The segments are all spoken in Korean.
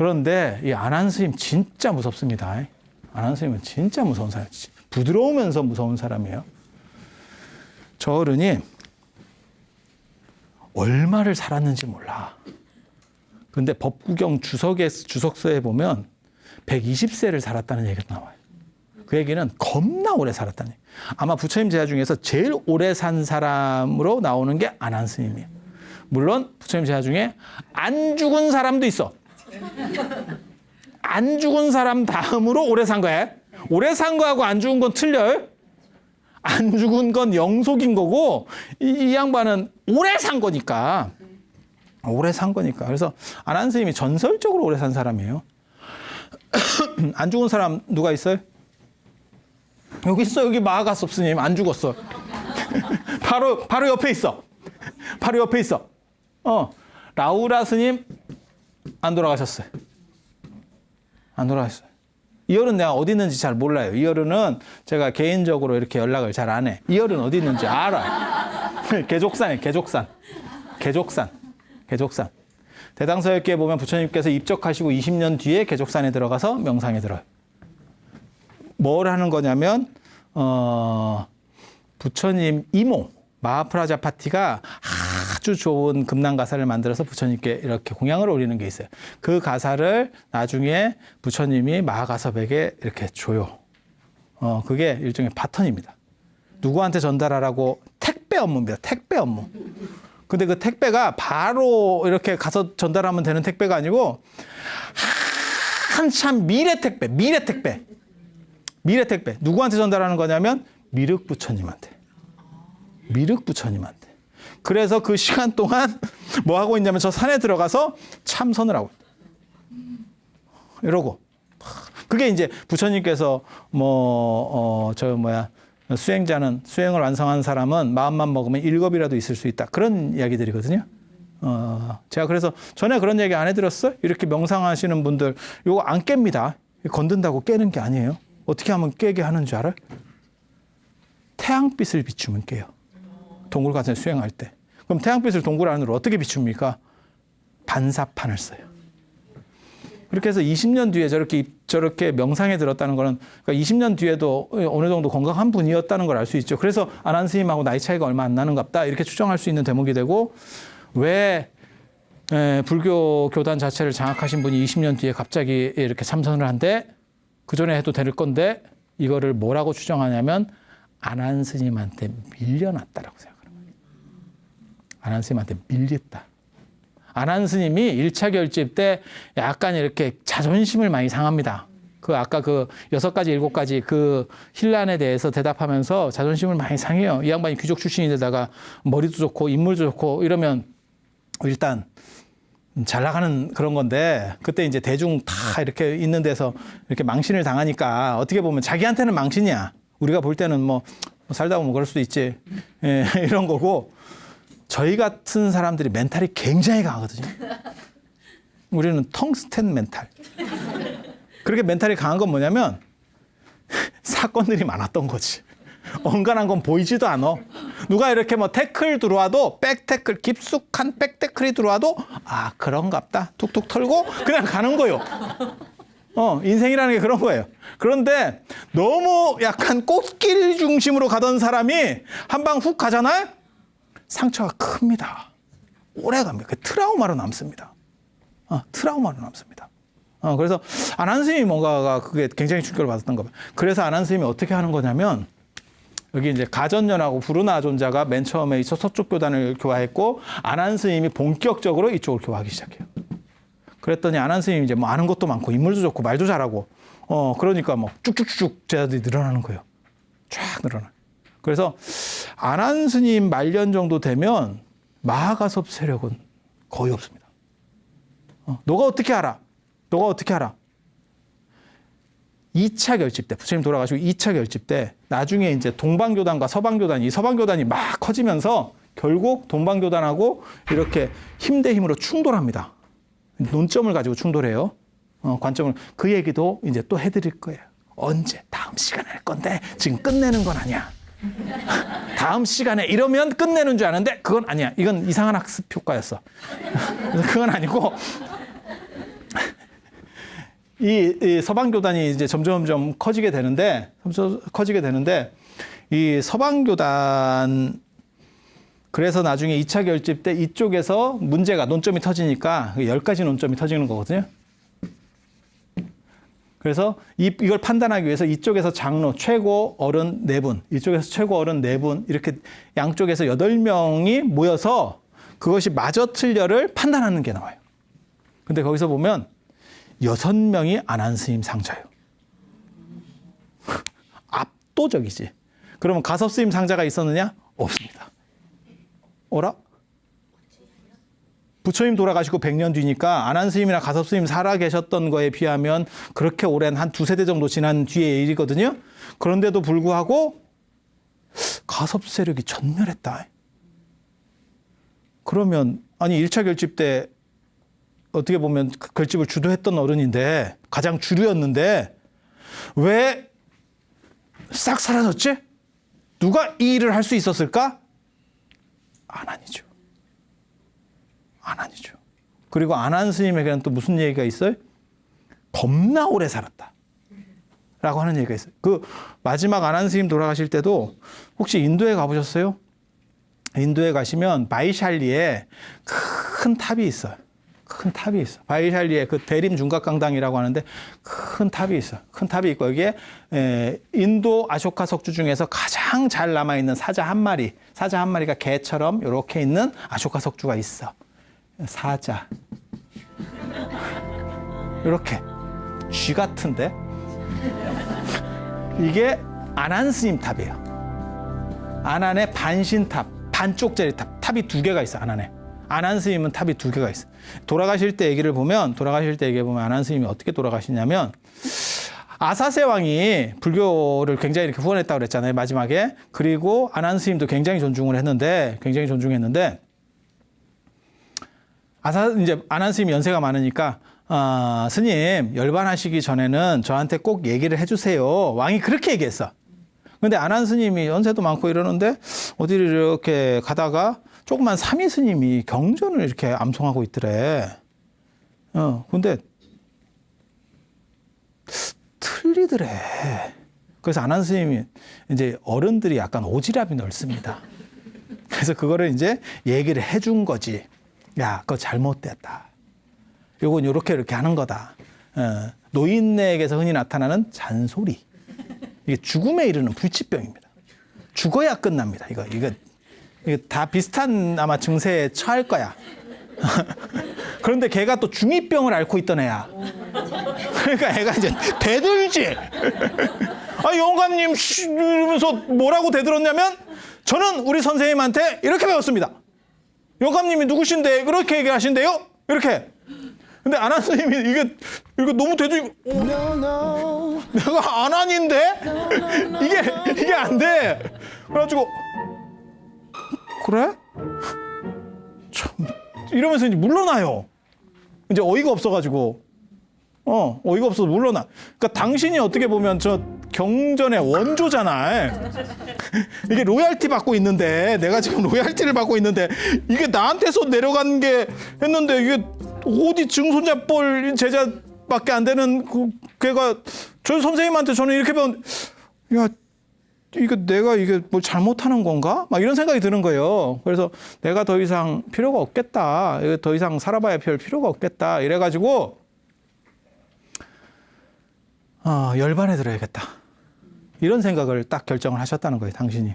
그런데 이 안한 스님 진짜 무섭습니다. 안한 스님은 진짜 무서운 사람. 부드러우면서 무서운 사람이에요. 저 어른이 얼마를 살았는지 몰라. 근데 법구경 주석에 주석서에 보면 120세를 살았다는 얘기가 나와요. 그 얘기는 겁나 오래 살았다는 얘기. 아마 부처님 제자 중에서 제일 오래 산 사람으로 나오는 게 안한 스님이에요. 물론 부처님 제자 중에 안 죽은 사람도 있어. 안 죽은 사람 다음으로 오래 산 거야. 오래 산 거하고 안 죽은 건 틀려요. 안 죽은 건 영속인 거고 이, 이 양반은 오래 산 거니까 오래 산 거니까 그래서 안한 스님이 전설적으로 오래 산 사람이에요. 안 죽은 사람 누가 있어요? 여기 있어 여기 마하가스 스님 안 죽었어. 바로 바로 옆에 있어. 바로 옆에 있어. 어 라우라 스님 안 돌아가셨어요. 안 돌아가셨어요. 이열은 내가 어디 있는지 잘 몰라요. 이열은 제가 개인적으로 이렇게 연락을 잘 안 해. 이열은 어디 있는지 알아. 개족산이에요. 개족산. 개족산. 개족산. 대당서역기에 보면 부처님께서 입적하시고 20년 뒤에 개족산에 들어가서 명상에 들어요. 뭘 하는 거냐면 어, 부처님 이모 마하프라자 파티가 아주 좋은 금난 가사를 만들어서 부처님께 이렇게 공양을 올리는 게 있어요. 그 가사를 나중에 부처님이 마하가섭에게 이렇게 줘요. 어, 그게 일종의 바턴입니다. 누구한테 전달하라고 택배 업무입니다. 택배 업무. 근데 그 택배가 바로 이렇게 가서 전달하면 되는 택배가 아니고 한참 미래 택배, 미래 택배. 미래 택배. 누구한테 전달하는 거냐면 미륵 부처님한테. 미륵 부처님한테. 그래서 그 시간 동안 뭐 하고 있냐면 저 산에 들어가서 참선을 하고. 이러고. 그게 이제 부처님께서 뭐, 어, 저 뭐야. 수행자는 수행을 완성한 사람은 마음만 먹으면 일겁이라도 있을 수 있다. 그런 이야기들이거든요. 어, 제가 그래서 전에 그런 얘기 안 해드렸어요? 이렇게 명상하시는 분들 이거 안 깹니다. 건든다고 깨는 게 아니에요. 어떻게 하면 깨게 하는 줄 알아요? 태양빛을 비추면 깨요. 동굴 가서 수행할 때. 그럼 태양빛을 동굴 안으로 어떻게 비춥니까? 반사판을 써요. 그렇게 해서 20년 뒤에 저렇게 저렇게 명상에 들었다는 거는 그러니까 20년 뒤에도 어느 정도 건강한 분이었다는 걸 알 수 있죠. 그래서 안한 스님하고 나이 차이가 얼마 안 나는갑다 이렇게 추정할 수 있는 대목이 되고 왜 에, 불교 교단 자체를 장악하신 분이 20년 뒤에 갑자기 이렇게 참선을 한데 그 전에 해도 될 건데 이거를 뭐라고 추정하냐면 안한 스님한테 밀려났다라고 거예요. 안한 스님한테 밀렸다. 안한 스님이 1차 결집 때 약간 이렇게 자존심을 많이 상합니다. 그 아까 그 여섯 가지 일곱 가지 그 힐란에 대해서 대답하면서 자존심을 많이 상해요. 이 양반이 귀족 출신인데다가 머리도 좋고 인물도 좋고 이러면 일단 잘 나가는 그런 건데 그때 이제 대중 다 이렇게 있는 데서 이렇게 망신을 당하니까 어떻게 보면 자기한테는 망신이야. 우리가 볼 때는 뭐 살다 보면 그럴 수도 있지. 예, 이런 거고 저희 같은 사람들이 멘탈이 굉장히 강하거든요. 우리는 텅스텐 멘탈. 그렇게 멘탈이 강한 건 뭐냐면 사건들이 많았던 거지. 언간한 건 보이지도 않아. 누가 이렇게 뭐 태클 들어와도 백 태클 깊숙한 백 태클이 들어와도 아 그런갑다 툭툭 털고 그냥 가는 거요. 어 인생이라는 게 그런 거예요. 그런데 너무 약간 꽃길 중심으로 가던 사람이 한 방 훅 가잖아요. 상처가 큽니다. 오래 갑니다. 그 트라우마로 남습니다. 어, 트라우마로 남습니다. 어, 그래서 안한 스님이 뭔가가 그게 굉장히 충격을 받았던 거예요. 그래서 안한 스님이 어떻게 하는 거냐면 여기 이제 가전년하고 부르나 존자가 맨 처음에 이 서쪽 교단을 교화했고 안한 스님이 본격적으로 이쪽을 교화하기 시작해요. 그랬더니 안한 스님이 이제 뭐 아는 것도 많고 인물도 좋고 말도 잘하고 어 그러니까 뭐 쭉쭉쭉 제자들이 늘어나는 거예요. 쫙 늘어나. 그래서 안한 스님 말년 정도 되면 마하가섭 세력은 거의 없습니다. 어, 너가 어떻게 알아? 너가 어떻게 알아? 2차 결집 때, 부처님 돌아가시고 2차 결집 때, 나중에 이제 동방교단과 서방교단이, 서방교단이 막 커지면서 결국 동방교단하고 이렇게 힘 대 힘으로 충돌합니다. 논점을 가지고 충돌해요. 어, 관점을. 그 얘기도 이제 또 해드릴 거예요. 언제? 다음 시간에 할 건데, 지금 끝내는 건 아니야. 다음 시간에 이러면 끝내는 줄 아는데, 그건 아니야. 이건 이상한 학습 효과였어. 그건 아니고, 이, 이 서방 교단이 이제 점점점 커지게 되는데 커지게 되는데 이 서방 교단 그래서 나중에 2차 결집 때 이쪽에서 문제가 논점이 터지니까 10가지 논점이 터지는 거거든요. 그래서 이, 이걸 판단하기 위해서 이쪽에서 장로 최고 어른 네 분, 이쪽에서 최고 어른 네 분, 이렇게 양쪽에서 여덟 명이 모여서 그것이 맞아 틀려를 판단하는 게 나와요. 근데 거기서 보면 여섯 명이 안한 스님 상자예요. 압도적이지. 그러면 가섭 스님 상자가 있었느냐? 없습니다. 어라? 부처님 돌아가시고 100년 뒤니까 안한 스님이나 가섭 스님 살아 계셨던 거에 비하면 그렇게 오랜 한 두 세 대 정도 지난 뒤의 일이거든요. 그런데도 불구하고 가섭 세력이 전멸했다. 그러면 아니 1차 결집 때 어떻게 보면 그 결집을 주도했던 어른인데 가장 주류였는데 왜 싹 사라졌지? 누가 이 일을 할 수 있었을까? 아난이죠. 아난이죠. 그리고 아난 스님에게는 또 무슨 얘기가 있어요? 겁나 오래 살았다. 라고 하는 얘기가 있어요. 그 마지막 아난 스님 돌아가실 때도 혹시 인도에 가보셨어요? 인도에 가시면 바이샬리에 큰 탑이 있어요. 큰 탑이 있어. 바이샬리에 그 대림 중각강당이라고 하는데 큰 탑이 있어. 큰 탑이 있고 여기에 에, 인도 아쇼카 석주 중에서 가장 잘 남아 있는 사자 한 마리, 사자 한 마리가 개처럼 이렇게 있는 아쇼카 석주가 있어. 사자. 이렇게 쥐 같은데 이게 아난 스님 탑이에요. 아난의 반신탑, 반쪽짜리 탑, 탑이 두 개가 있어 아난에. 아난 스님은 탑이 두 개가 있어. 돌아가실 때 얘기를 보면 돌아가실 때 얘기해 보면 아난 스님이 어떻게 돌아가시냐면 아사세 왕이 불교를 굉장히 이렇게 후원했다고 그랬잖아요 마지막에 그리고 아난 스님도 굉장히 존중을 했는데 굉장히 존중했는데 아사 이제 아난 스님 연세가 많으니까 아, 스님 열반하시기 전에는 저한테 꼭 얘기를 해주세요 왕이 그렇게 얘기했어. 근데 아난 스님이 연세도 많고 이러는데 어디를 이렇게 가다가 조그만 삼위 스님이 경전을 이렇게 암송하고 있더래. 어, 근데 틀리더래. 그래서 아난 스님이 이제 어른들이 약간 오지랖이 넓습니다. 그래서 그거를 이제 얘기를 해준 거지. 야, 그거 잘못됐다. 요건 요렇게 이렇게 하는 거다. 어, 노인네에게서 흔히 나타나는 잔소리. 이게 죽음에 이르는 불치병입니다. 죽어야 끝납니다. 이거, 이거, 이거 다 비슷한 아마 증세에 처할 거야. 그런데 걔가 또 중이병을 앓고 있던 애야. 그러니까 애가 이제 대들지. 아, 영감님, 씨, 이러면서 뭐라고 대들었냐면, 저는 우리 선생님한테 이렇게 배웠습니다. 영감님이 누구신데, 그렇게 얘기하신대요? 이렇게. 근데 선생님이 이게, 이거 너무 대들, 어, 내가 안한인데? 이게, 이게 안 돼. 그래가지고, 그래? 참, 이러면서 이제 물러나요. 이제 어이가 없어가지고. 어, 어이가 없어서 물러나. 그러니까 당신이 어떻게 보면 저 경전의 원조잖아. 이게 로얄티 받고 있는데, 내가 지금 로얄티를 받고 있는데, 이게 나한테서 내려간 게 했는데, 이게 어디 증손자뻘 제자밖에 안 되는 그, 걔가 저 선생님한테 저는 이렇게 배운, 야, 이거 내가 이게 뭘 잘못하는 건가? 막 이런 생각이 드는 거예요. 그래서 내가 더 이상 필요가 없겠다. 이거 더 이상 살아봐야 별 필요가 없겠다. 이래가지고 아, 열반에 들어야겠다. 이런 생각을 딱 결정을 하셨다는 거예요, 당신이.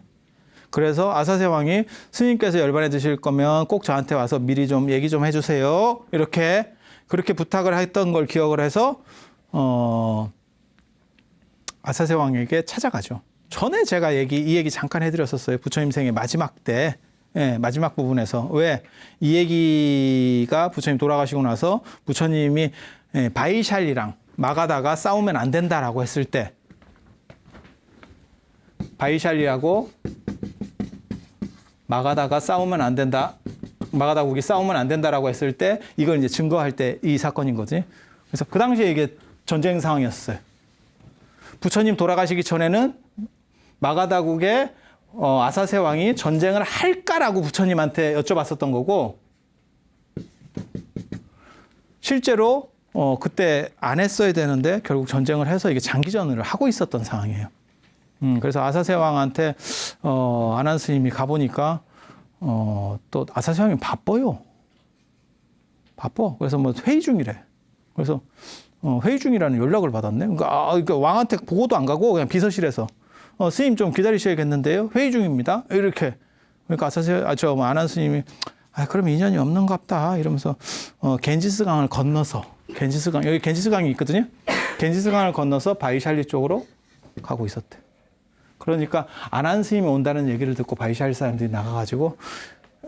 그래서 아사세 왕이 스님께서 열반에 드실 거면 꼭 저한테 와서 미리 좀 얘기 좀 해주세요. 이렇게 그렇게 부탁을 했던 걸 기억을 해서 어, 아사세 왕에게 찾아가죠. 전에 제가 얘기 이 얘기 잠깐 해드렸었어요. 부처님 생의 마지막 때. 예, 마지막 부분에서 왜 이 얘기가 부처님 돌아가시고 나서 부처님이 예, 바이샬리랑 마가다가 싸우면 안 된다라고 했을 때 바이샬리하고 마가다가 싸우면 안 된다. 마가다국이 싸우면 안 된다라고 했을 때 이걸 이제 증거할 때 이 사건인 거지. 그래서 그 당시에 이게 전쟁 상황이었어요. 부처님 돌아가시기 전에는 마가다국의 어, 아사세 왕이 전쟁을 할까라고 부처님한테 여쭤봤었던 거고 실제로 어, 그때 안 했어야 되는데 결국 전쟁을 해서 이게 장기전을 하고 있었던 상황이에요. 음, 그래서 아사세 왕한테 어, 아난 스님이 가보니까 어, 또 아사세 왕이 바빠요. 바빠. 그래서 뭐 회의 중이래. 그래서 어, 회의 중이라는 연락을 받았네. 그러니까, 아, 그러니까 왕한테 보고도 안 가고 그냥 비서실에서 어, 스님 좀 기다리셔야겠는데요. 회의 중입니다. 이렇게. 그러니까 아사세 아, 저 아난 스님이 아, 그럼 인연이 없는갑다 이러면서 어, 겐지스 강을 건너서 겐지스 강 여기 겐지스 강이 있거든요. 겐지스 강을 건너서 바이샬리 쪽으로 가고 있었대. 그러니까 아난 스님이 온다는 얘기를 듣고 바이샬리 사람들이 나가가지고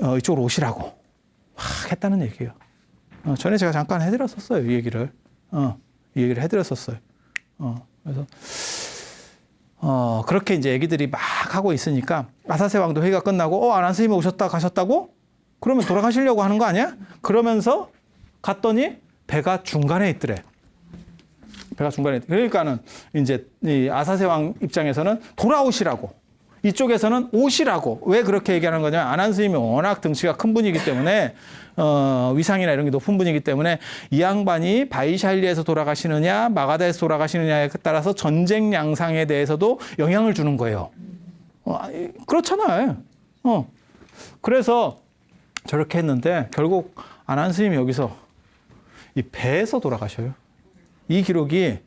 어, 이쪽으로 오시라고 막 했다는 얘기예요. 어, 전에 제가 잠깐 해드렸었어요 이 얘기를. 어, 이 얘기를 해드렸었어요. 어, 그래서 어, 그렇게 이제 얘기들이 막 하고 있으니까 아사세 왕도 회의가 끝나고 어, 아난 스님이 오셨다 가셨다고? 그러면 돌아가시려고 하는 거 아니야? 그러면서 갔더니 배가 중간에 있더래. 배가 중간에 있 그러니까는 이제 이 아사세 왕 입장에서는 돌아오시라고. 이쪽에서는 오시라고. 왜 그렇게 얘기하는 거냐면 아난 스님이 워낙 등치가 큰 분이기 때문에 어, 위상이나 이런 게 높은 분이기 때문에 이 양반이 바이샬리에서 돌아가시느냐 마가다에서 돌아가시느냐에 따라서 전쟁 양상에 대해서도 영향을 주는 거예요. 어, 아니, 그렇잖아요. 어. 그래서 저렇게 했는데 결국 아난 스님이 여기서 이 배에서 돌아가셔요. 이 기록이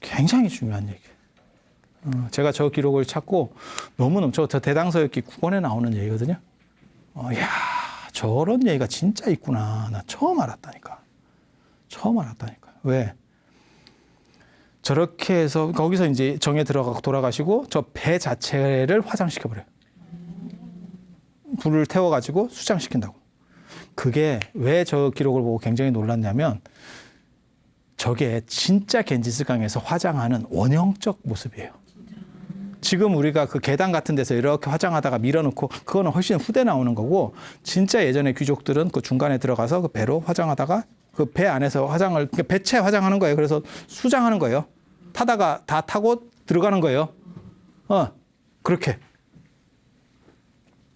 굉장히 중요한 얘기예요. 어, 제가 저 기록을 찾고 너무너무 저, 저 대당서역기 9권에 나오는 얘기거든요. 어, 야 저런 얘기가 진짜 있구나. 나 처음 알았다니까. 처음 알았다니까. 왜? 저렇게 해서 거기서 이제 정에 들어가 돌아가시고 저 배 자체를 화장시켜 버려요. 불을 태워 가지고 수장시킨다고. 그게 왜 저 기록을 보고 굉장히 놀랐냐면 저게 진짜 겐지스 강에서 화장하는 원형적 모습이에요. 지금 우리가 그 계단 같은 데서 이렇게 화장하다가 밀어놓고 그거는 훨씬 후대 나오는 거고 진짜 예전에 귀족들은 그 중간에 들어가서 그 배로 화장하다가 그 배 안에서 화장을 그러니까 배채 화장하는 거예요. 그래서 수장하는 거예요. 타다가 다 타고 들어가는 거예요. 어 그렇게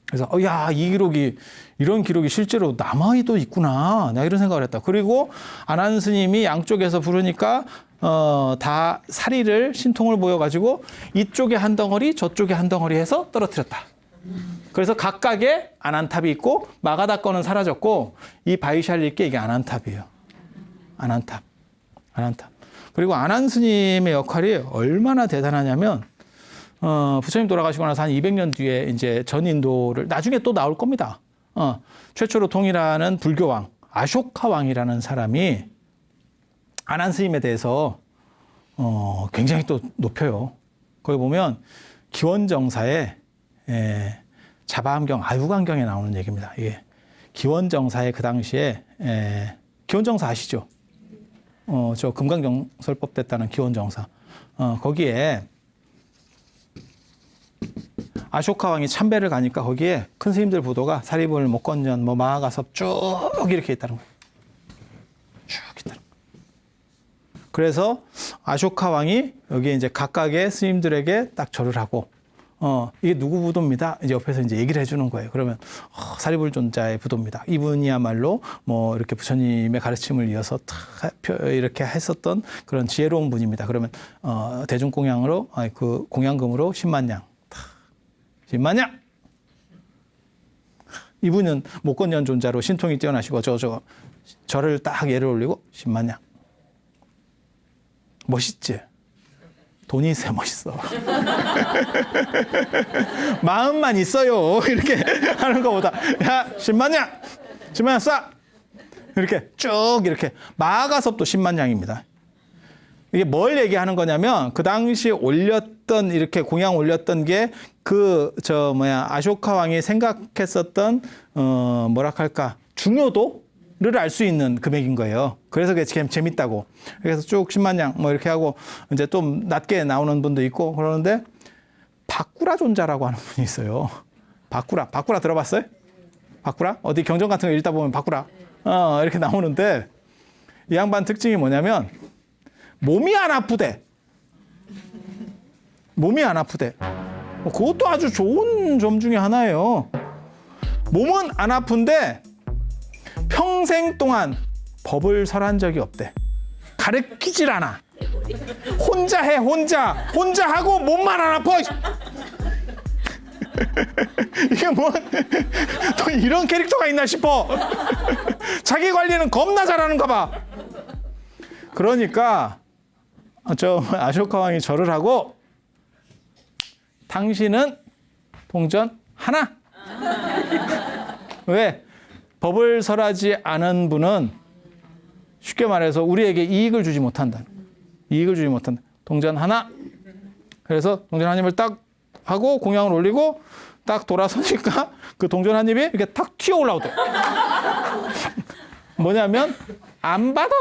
그래서 어, 야, 이 기록이 이런 기록이 실제로 남아도 있구나. 나 이런 생각을 했다. 그리고 아난 스님이 양쪽에서 부르니까 어, 다 사리를 신통을 보여 가지고 이쪽에 한 덩어리, 저쪽에 한 덩어리 해서 떨어뜨렸다. 그래서 각각의 아난탑이 있고 마가다 거는 사라졌고 이 바이샬리께 이게 아난탑이에요. 아난탑. 아난탑. 그리고 아난 스님의 역할이 얼마나 대단하냐면 어, 부처님 돌아가시고 나서 한 200년 뒤에 이제 전인도를 나중에 또 나올 겁니다. 어, 최초로 통일하는 불교왕 아쇼카 왕이라는 사람이 아난 스님에 대해서 어, 굉장히 또 높여요. 거기 보면 기원정사에 에, 자바암경 아유광경에 나오는 얘기입니다. 이게 기원정사에 그 당시에 에, 기원정사 아시죠? 어, 저 금강경설법 됐다는 기원정사. 어, 거기에 아쇼카 왕이 참배를 가니까 거기에 큰 스님들 부도가 사리불, 목건전, 뭐 마하가섭 쭉 이렇게 있다는 거예요. 쭉 있다는 거예요. 그래서 아쇼카 왕이 여기에 이제 각각의 스님들에게 딱 절을 하고 어, 이게 누구 부도입니다. 이제 옆에서 이제 얘기를 해주는 거예요. 그러면, 어, 사리불존자의 부도입니다. 이분이야말로 뭐 이렇게 부처님의 가르침을 이어서 탁 이렇게 했었던 그런 지혜로운 분입니다. 그러면, 어, 대중공양으로, 아니, 그 공양금으로 10만 양. 탁, 10만 양! 이분은 목건 연 존자로 신통이 뛰어나시고 저, 저, 저를 딱 예를 올리고 10만 양. 멋있지? 돈이 있어야 멋있어. 마음만 있어요. 이렇게 하는 것보다 야 10만 냥, 10만 냥 쏴. 이렇게 쭉 이렇게 마가섭도 10만 냥입니다. 이게 뭘 얘기하는 거냐면 그 당시 올렸던 이렇게 공양 올렸던 게 그 저 뭐야 아쇼카 왕이 생각했었던 어 뭐라 할까 중요도 를 알 수 있는 금액인 거예요. 그래서 그게 재- 재밌다고. 그래서 쭉 10만 양 뭐 이렇게 하고 이제 좀 낮게 나오는 분도 있고 그러는데 바꾸라 존자라고 하는 분이 있어요. 바꾸라. 바꾸라 들어봤어요? 바꾸라? 어디 경전 같은 거 읽다 보면 바꾸라. 어, 이렇게 나오는데 이 양반 특징이 뭐냐면 몸이 안 아프대. 몸이 안 아프대. 어, 그것도 아주 좋은 점 중에 하나예요. 몸은 안 아픈데 평생 동안 법을 설한 적이 없대. 가르치질 않아. 혼자 해, 혼자. 혼자 하고 몸만 안 아파. 이게 뭐, 또 이런 캐릭터가 있나 싶어. 자기 관리는 겁나 잘하는가 봐. 그러니까, 저 아쇼카 왕이 절을 하고, 당신은 동전 하나. 왜? 법을 설하지 않은 분은 쉽게 말해서 우리에게 이익을 주지 못한다. 이익을 주지 못한다. 동전 하나. 그래서 동전 한 입을 딱 하고 공양을 올리고 딱 돌아서니까 그 동전 한 입이 이렇게 탁 튀어 올라오대. 뭐냐면 안 받아.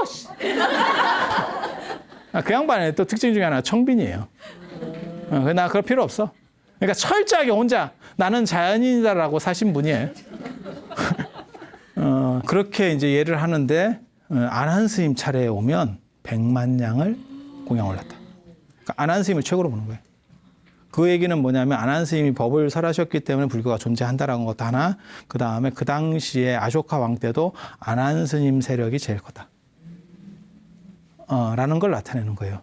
씨. 아, 그 양반의 또 특징 중에 하나 가 청빈이에요. 어, 나 그럴 필요 없어. 그러니까 철저하게 혼자 나는 자연인이다라고 사신 분이에요. 어, 그렇게 이제 예를 하는데 어, 안한 스님 차례에 오면 백만 양을 공양 올랐다. 그러니까 안한 스님을 최고로 보는 거예요. 그 얘기는 뭐냐면 안한 스님이 법을 설하셨기 때문에 불교가 존재한다라는 것도 하나. 그 다음에 그 당시에 아쇼카 왕 때도 안한 스님 세력이 제일 컸다. 어, 라는 걸 나타내는 거예요.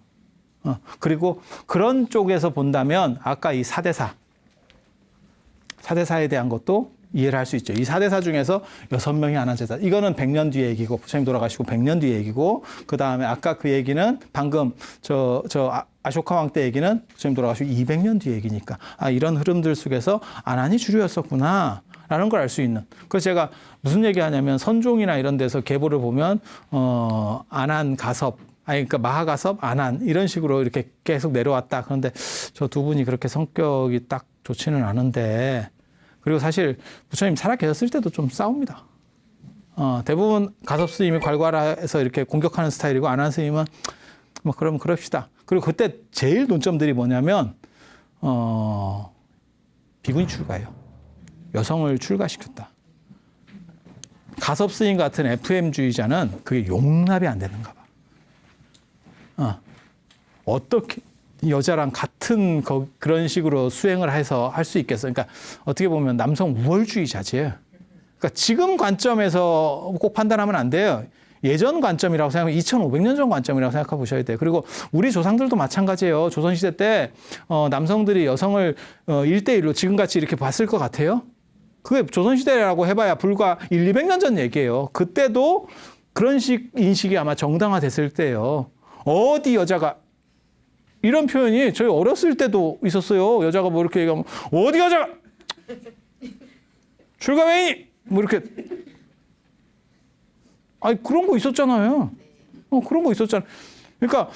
어, 그리고 그런 쪽에서 본다면 아까 이 사대사, 사대사에 대한 것도 이해를 할 수 있죠. 이 사대사 중에서 여섯 명이 안한 제사. 이거는 100년 뒤의 얘기고 부처님 돌아가시고 100년 뒤의 얘기고 그 다음에 아까 그 얘기는 방금 저 저 아, 아쇼카 왕 때 얘기는 부처님 돌아가시고 200년 뒤의 얘기니까 아 이런 흐름들 속에서 안한이 주류였었구나. 라는 걸 알 수 있는. 그래서 제가 무슨 얘기 하냐면 선종이나 이런 데서 계보를 보면 어 안한 가섭 아니 그러니까 마하가섭 안한 이런 식으로 이렇게 계속 내려왔다. 그런데 저 두 분이 그렇게 성격이 딱 좋지는 않은데 그리고 사실 부처님 살아 계셨을 때도 좀 싸웁니다. 어, 대부분 가섭 스님이 괄괄해서 이렇게 공격하는 스타일이고 안한 스님은 뭐 그럼 그럽시다. 그리고 그때 제일 논점들이 뭐냐면 어, 비군이 출가해요. 여성을 출가시켰다. 가섭 스님 같은 FM주의자는 그게 용납이 안 되는가 봐. 어, 어떻게 여자랑 같은 거, 그런 식으로 수행을 해서 할 수 있겠어. 그러니까 어떻게 보면 남성 우월주의자지. 그러니까 지금 관점에서 꼭 판단하면 안 돼요. 예전 관점이라고 생각하면 2,500년 전 관점이라고 생각해 보셔야 돼요. 그리고 우리 조상들도 마찬가지예요. 조선시대 때 어, 남성들이 여성을 어, 1대1로 지금같이 이렇게 봤을 것 같아요? 그게 조선시대라고 해봐야 불과 1, 200년 전 얘기예요. 그때도 그런 식 인식이 아마 정당화됐을 때예요. 어디 여자가 이런 표현이 저희 어렸을 때도 있었어요. 여자가 뭐 이렇게 얘기하면 어디 여자가 출가 왜니? 뭐 이렇게 아니 그런 거 있었잖아요. 어 그런 거 있었잖아. 그러니까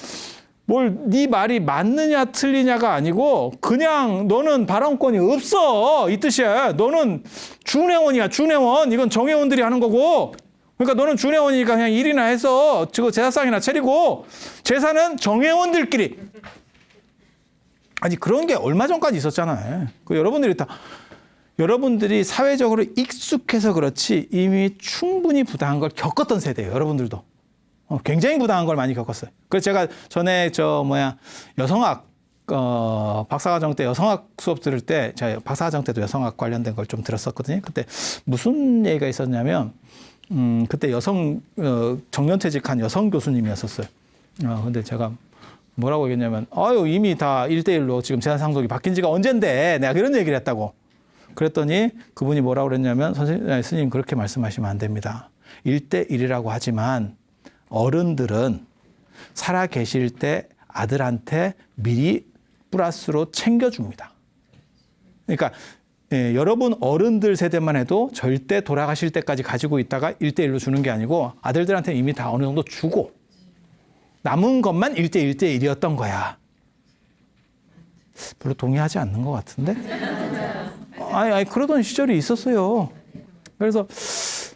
뭘 네 말이 맞느냐 틀리냐가 아니고 그냥 너는 발언권이 없어 이 뜻이야. 너는 준회원이야 준회원. 이건 정회원들이 하는 거고. 그러니까 너는 준회원이니까 그냥 일이나 해서 저거 제사상이나 차리고 제사는 정회원들끼리. 아니 그런 게 얼마 전까지 있었잖아요. 그 여러분들이 다 여러분들이 사회적으로 익숙해서 그렇지 이미 충분히 부당한 걸 겪었던 세대예요. 여러분들도 어, 굉장히 부당한 걸 많이 겪었어요. 그래서 제가 전에 저 뭐야 여성학 어, 박사과정 때 여성학 수업 들을 때 제가 박사과정 때도 여성학 관련된 걸 좀 들었었거든요. 그때 무슨 얘기가 있었냐면 음, 그때 여성 어, 정년퇴직한 여성 교수님이었었어요. 어, 근데 제가 뭐라고 얘기했냐면 아유 이미 다 1대1로 지금 재산 상속이 바뀐 지가 언젠데? 내가 그런 얘기를 했다고. 그랬더니 그분이 뭐라고 그랬냐면 선생님 아니, 스님 그렇게 말씀하시면 안 됩니다. 1대1이라고 하지만 어른들은 살아 계실 때 아들한테 미리 플러스로 챙겨줍니다. 그러니까 예, 여러분 어른들 세대만 해도 절대 돌아가실 때까지 가지고 있다가 1대1로 주는 게 아니고 아들들한테 이미 다 어느 정도 주고 남은 것만 1대 1대 1이었던 거야. 별로 동의하지 않는 것 같은데? 아니, 아니, 그러던 시절이 있었어요. 그래서,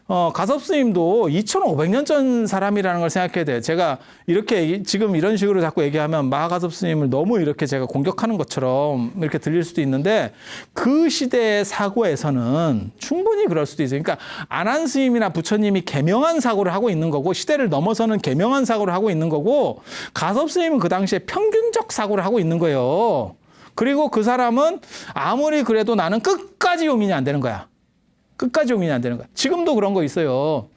어, 가섭 스님도 2,500년 전 사람이라는 걸 생각해야 돼요. 제가 이렇게 지금 이런 식으로 자꾸 얘기하면 마하가섭 스님을 너무 이렇게 제가 공격하는 것처럼 이렇게 들릴 수도 있는데 그 시대의 사고에서는 충분히 그럴 수도 있어요. 그러니까 안한 스님이나 부처님이 개명한 사고를 하고 있는 거고 시대를 넘어서는 개명한 사고를 하고 있는 거고 가섭 스님은 그 당시에 평균적 사고를 하고 있는 거예요. 그리고 그 사람은 아무리 그래도 나는 끝까지 용인이 안 되는 거야. 끝까지 용인이 안 되는 거야. 지금도 그런 거 있어요.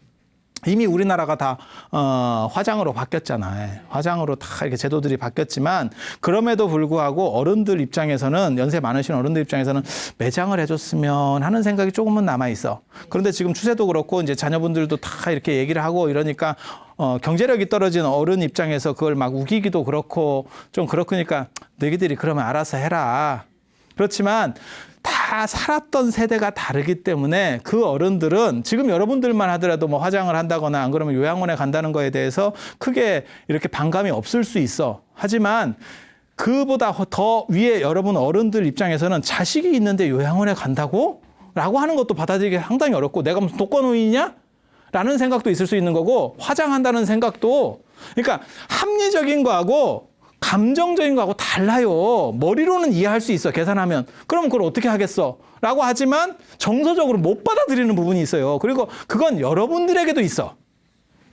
이미 우리나라가 다 어, 화장으로 바뀌었잖아요. 화장으로 다 이렇게 제도들이 바뀌었지만 그럼에도 불구하고 어른들 입장에서는 연세 많으신 어른들 입장에서는 매장을 해줬으면 하는 생각이 조금은 남아 있어. 그런데 지금 추세도 그렇고 이제 자녀분들도 다 이렇게 얘기를 하고 이러니까 어, 경제력이 떨어진 어른 입장에서 그걸 막 우기기도 그렇고 좀 그렇으니까 너희들이 그러면 알아서 해라. 그렇지만 다 살았던 세대가 다르기 때문에 그 어른들은 지금 여러분들만 하더라도 뭐 화장을 한다거나 안 그러면 요양원에 간다는 거에 대해서 크게 이렇게 반감이 없을 수 있어. 하지만 그보다 더 위에 여러분 어른들 입장에서는 자식이 있는데 요양원에 간다고? 라고 하는 것도 받아들이기 상당히 어렵고 내가 무슨 독거노인이냐? 라는 생각도 있을 수 있는 거고 화장한다는 생각도 그러니까 합리적인 거하고 감정적인 거하고 달라요. 머리로는 이해할 수 있어. 계산하면. 그럼 그걸 어떻게 하겠어? 라고 하지만 정서적으로 못 받아들이는 부분이 있어요. 그리고 그건 여러분들에게도 있어.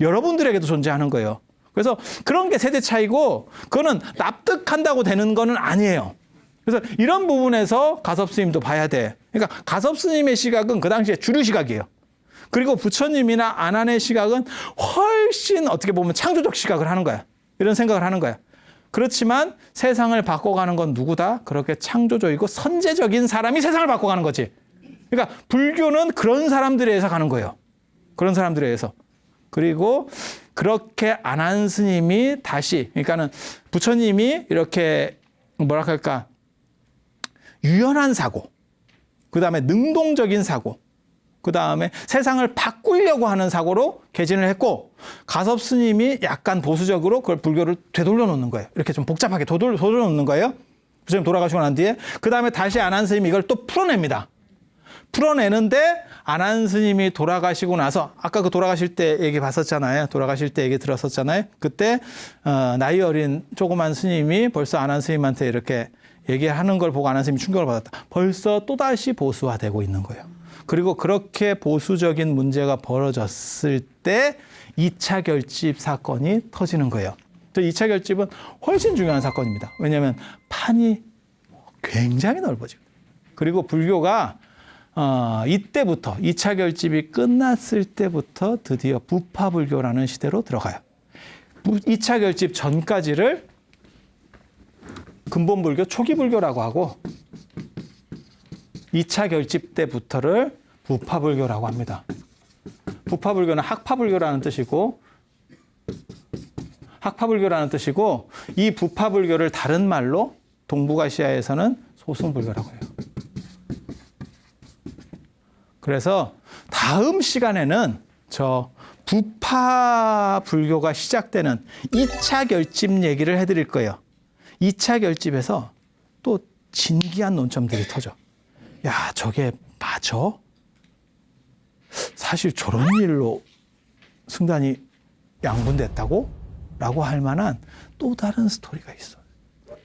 여러분들에게도 존재하는 거예요. 그래서 그런 게 세대 차이고 그거는 납득한다고 되는 거는 아니에요. 그래서 이런 부분에서 가섭 스님도 봐야 돼. 그러니까 가섭 스님의 시각은 그 당시에 주류 시각이에요. 그리고 부처님이나 아난의 시각은 훨씬 어떻게 보면 창조적 시각을 하는 거야. 이런 생각을 하는 거야. 그렇지만 세상을 바꿔가는 건 누구다? 그렇게 창조적이고 선제적인 사람이 세상을 바꿔가는 거지. 그러니까 불교는 그런 사람들에 의해서 가는 거예요. 그런 사람들에 의해서. 그리고 그렇게 안 한 스님이 다시, 그러니까는 부처님이 이렇게 뭐라 할까, 유연한 사고, 그 다음에 능동적인 사고, 그 다음에 세상을 바꾸려고 하는 사고로 개진을 했고 가섭 스님이 약간 보수적으로 그걸 불교를 되돌려 놓는 거예요. 이렇게 좀 복잡하게 도돌, 도돌려 놓는 거예요. 부처님 돌아가시고 난 뒤에 그 다음에 다시 안한 스님이 이걸 또 풀어냅니다. 풀어내는데 안한 스님이 돌아가시고 나서 아까 그 돌아가실 때 얘기 봤었잖아요. 돌아가실 때 얘기 들었었잖아요. 그때 어, 나이 어린 조그만 스님이 벌써 안한 스님한테 이렇게 얘기하는 걸 보고 안한 스님이 충격을 받았다. 벌써 또다시 보수화되고 있는 거예요. 그리고 그렇게 보수적인 문제가 벌어졌을 때 2차 결집 사건이 터지는 거예요. 또 2차 결집은 훨씬 중요한 사건입니다. 왜냐하면 판이 굉장히 넓어지고 그리고 불교가 어, 이때부터 2차 결집이 끝났을 때부터 드디어 부파 불교라는 시대로 들어가요. 2차 결집 전까지를 근본 불교 초기 불교라고 하고 2차 결집 때부터를 부파불교라고 합니다. 부파불교는 학파불교라는 뜻이고 학파불교라는 뜻이고 이 부파불교를 다른 말로 동북아시아에서는 소승불교라고 해요. 그래서 다음 시간에는 저 부파 불교가 시작되는 2차 결집 얘기를 해드릴 거예요. 2차 결집에서 또 진기한 논점들이 터져. 야, 저게 맞아? 사실 저런 일로 승단이 양분됐다고? 라고 할 만한 또 다른 스토리가 있어.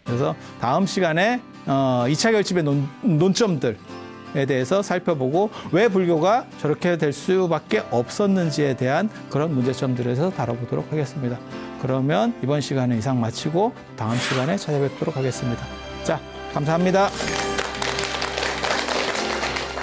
그래서 다음 시간에 어, 2차 결집의 논, 논점들에 대해서 살펴보고 왜 불교가 저렇게 될 수밖에 없었는지에 대한 그런 문제점들에서 다뤄보도록 하겠습니다. 그러면 이번 시간은 이상 마치고 다음 시간에 찾아뵙도록 하겠습니다. 자, 감사합니다.